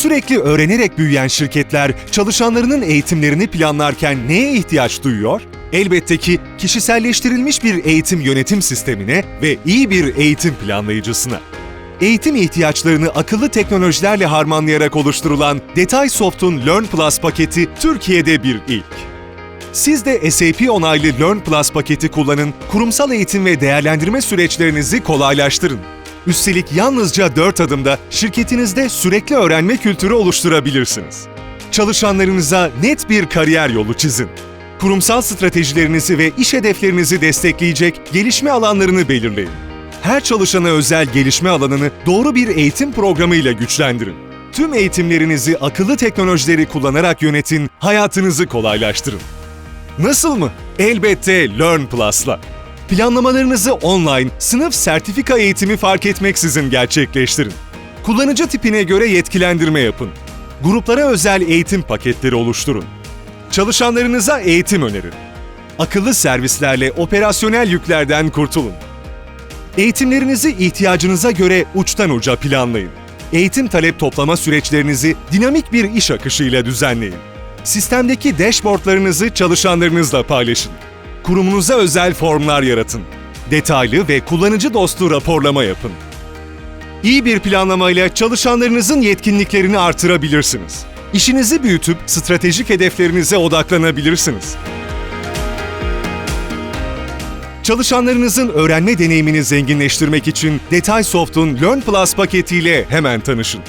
Sürekli öğrenerek büyüyen şirketler çalışanlarının eğitimlerini planlarken neye ihtiyaç duyuyor? Elbette ki kişiselleştirilmiş bir eğitim yönetim sistemine ve iyi bir eğitim planlayıcısına. Eğitim ihtiyaçlarını akıllı teknolojilerle harmanlayarak oluşturulan Detaysoft'un Learn Plus paketi Türkiye'de bir ilk. Siz de SAP onaylı Learn Plus paketi kullanın, kurumsal eğitim ve değerlendirme süreçlerinizi kolaylaştırın. Üstelik yalnızca 4 adımda şirketinizde sürekli öğrenme kültürü oluşturabilirsiniz. Çalışanlarınıza net bir kariyer yolu çizin. Kurumsal stratejilerinizi ve iş hedeflerinizi destekleyecek gelişme alanlarını belirleyin. Her çalışana özel gelişme alanını doğru bir eğitim programıyla güçlendirin. Tüm eğitimlerinizi akıllı teknolojileri kullanarak yönetin, hayatınızı kolaylaştırın. Nasıl mı? Elbette Learn Plus'la. Planlamalarınızı online, sınıf sertifika eğitimi fark etmeksizin gerçekleştirin. Kullanıcı tipine göre yetkilendirme yapın. Gruplara özel eğitim paketleri oluşturun. Çalışanlarınıza eğitim önerin. Akıllı servislerle operasyonel yüklerden kurtulun. Eğitimlerinizi ihtiyacınıza göre uçtan uca planlayın. Eğitim talep toplama süreçlerinizi dinamik bir iş akışıyla düzenleyin. Sistemdeki dashboardlarınızı çalışanlarınızla paylaşın. Kurumunuza özel formlar yaratın. Detaylı ve kullanıcı dostu raporlama yapın. İyi bir planlamayla çalışanlarınızın yetkinliklerini artırabilirsiniz. İşinizi büyütüp stratejik hedeflerinize odaklanabilirsiniz. Çalışanlarınızın öğrenme deneyimini zenginleştirmek için Detaysoft'un Learn Plus paketiyle hemen tanışın.